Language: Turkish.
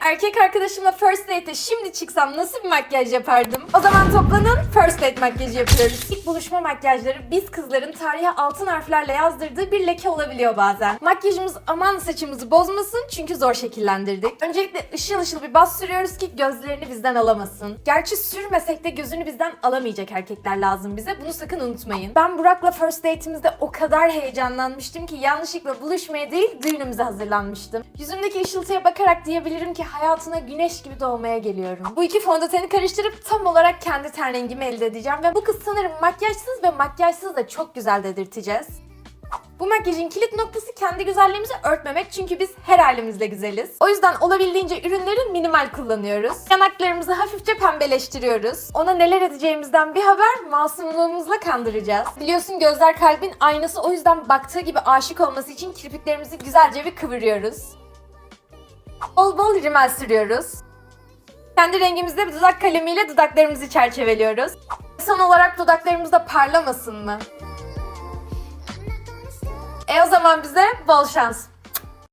erkek arkadaşımla first date'e şimdi çıksam nasıl bir makyaj yapardım? O zaman toplanın first date makyajı yapıyoruz. İlk buluşma makyajları biz kızların tarihe altın harflerle yazdırdığı bir leke olabiliyor bazen. Makyajımız aman saçımızı bozmasın çünkü zor şekillendirdik. Öncelikle ışıl ışıl bir bas sürüyoruz ki gözlerini bizden alamasın. Gerçi sürmesek de gözünü bizden alamayacak erkekler lazım bize. Bunu sakın unutmayın. Ben Burak'la first date'imizde o kadar heyecanlanmıştım ki yanlışlıkla buluşmaya değil düğünümüze hazırlanmıştım. Yüzümdeki ışıltıya bakarak diyebilirim ki hayatına güneş gibi doğmaya geliyorum. Bu iki fondöteni karıştırıp tam olarak kendi ten rengimi elde edeceğim ve bu kız sanırım makyajsız ve makyajsız da çok güzel dedirteceğiz. Bu makyajın kilit noktası kendi güzelliğimizi örtmemek çünkü biz her halimizle güzeliz. O yüzden olabildiğince ürünleri minimal kullanıyoruz. Yanaklarımızı hafifçe pembeleştiriyoruz. Ona neler edeceğimizden bir haber masumluğumuzla kandıracağız. Biliyorsun gözler kalbin aynası o yüzden baktığı gibi aşık olması için kirpiklerimizi güzelce bir kıvırıyoruz. Bol bol rimel sürüyoruz. Kendi rengimizde bir dudak kalemiyle dudaklarımızı çerçeveliyoruz. Son olarak dudaklarımız da parlamasın mı? E o zaman bize bol şans.